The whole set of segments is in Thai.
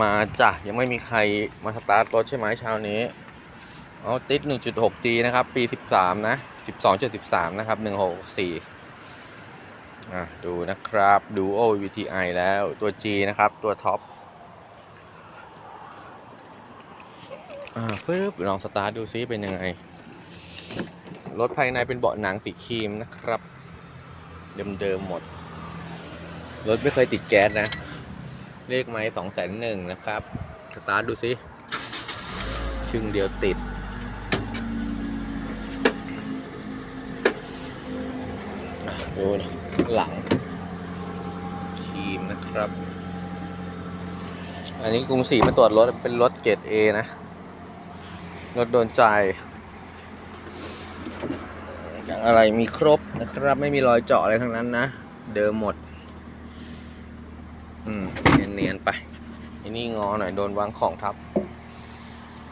มาจ้ะยังไม่มีใครมาสตาร์ทรถใช่ไหมเช้านี้เอาติด 1.6 G นะครับ ปี 13 นะ 12.13 นะครับ164อะดูนะครับ Duo VTI แล้วตัว G นะครับ ตัวท็อปอ่าปึ๊บลองสตาร์ทดูซิเป็นยังไง รถภายในเป็นเบาะหนังสีครีมนะครับ เดิมๆหมด รถไม่เคยติดแก๊สนะ เลขไม้สองแสนหนึ่งนะครับ สตาร์ทดูสิชึ่งเดียวติด ดูนะหลังครีมนะครับ อันนี้กรุงศรีมาตรวจรถ เป็นรถเกรด A นะ รถโดนใจอย่างอะไรมีครบนะครับ ไม่มีรอยเจาะอะไรทั้งนั้นนะ เดิมหมด อืมเนียนๆไปอันนี้งอหน่อยโดนวางของทับ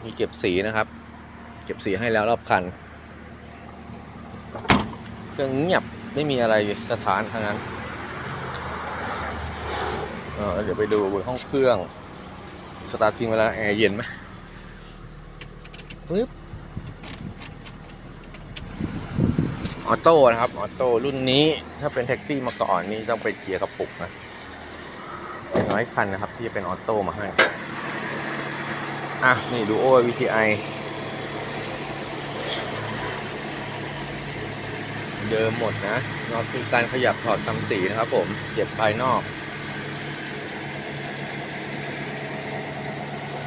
มีเก็บสีนะครับ เก็บสีให้แล้วรอบคัน เครื่องเงียบไม่มีอะไรสถานทั้งนั้นเออเดี๋ยวไปดูห้องเครื่องสตาร์ททิ้งไว้แล้วแอร์เย็นไหมปึ๊บออโต้นะครับ ออโต้รุ่นนี้ถ้าเป็นแท็กซี่มาก่อนนี่ต้องไปเกียร์กระปุกนะ น้อยคันนะครับ ที่จะเป็นออโต้มาให้ อะ นี่ดูโอ VTI เดิมหมดนะนอกคือการขยับถอดทำสีนะครับผมเก็บภายนอก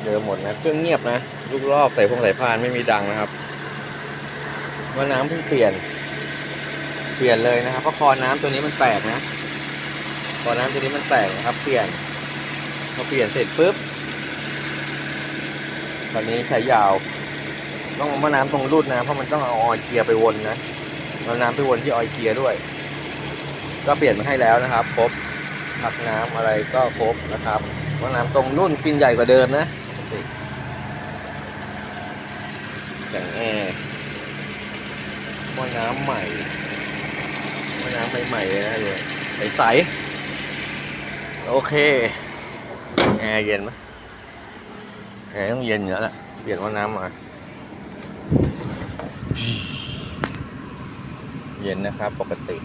เดิมหมดนะ เครื่องเงียบนะ ลูกรอบใส่พงใส่พานไม่มีดังนะครับว่าน้ำเพิ่งเปลี่ยน เปลี่ยนเลยนะครับเพราะคอน้ำตัวนี้มันแตกนะ คอน้ำตัวนี้มันแตกนะครับ เปลี่ยนพอเปลี่ยนเสร็จปุ๊บตอนนี้ใช้ยาว ต้องเอามาน้ำตรงรูดนะเพราะมันต้องเอาออยเกียร์ไปวนนะเอาน้ำไปวนที่ออยเกียร์ด้วย ก็เปลี่ยนมาให้แล้วนะครับครบผักน้ำอะไรก็ครบนะครับว่าน้ำตรงรุ่นฟินใหญ่กว่าเดิมนะปกติแต่งแอร์ว่าน้ำใหม่ว่าน้ำใหม่ๆเลยนะดูใสๆ โอเคแอร์เย็นไหมแอร์ต้องเย็นอยู่แล้วแหละเปลี่ยนว่าน้ำมา เย็นนะครับปกติ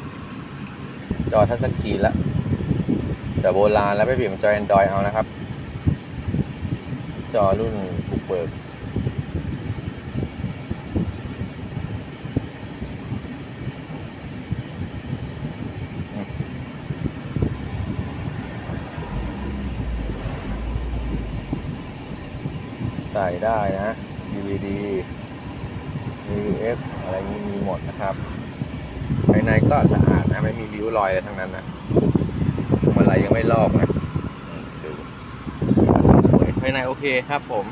จอทัชสกีแล้วแต่โบราณแล้วไปเปลี่ยนเป็นจอแอนดรอยเอานะครับ จอรุ่นบุกเบิก ใส่ได้นะ DVD UF อะไรนี้มีหมดนะครับภายในก็สะอาดนะ ไม่มีริ้วรอยอะไรทั้งนั้นนะพวงมาลัยยังไม่ลอกนะดูสวยภายในโอเคครับผม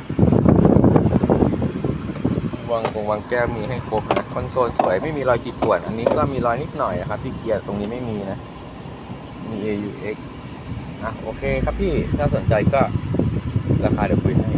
วางกงวางแก้วมีให้ครบนะคอนโซลสวยไม่มีรอยขีดข่วน อันนี้ก็มีรอยนิดหน่อยนะครับ ที่เกียร์ตรงนี้ไม่มีนะ มี AUX อะโอเคครับพี่ ถ้าสนใจก็ราคาเดี๋ยวคุยให้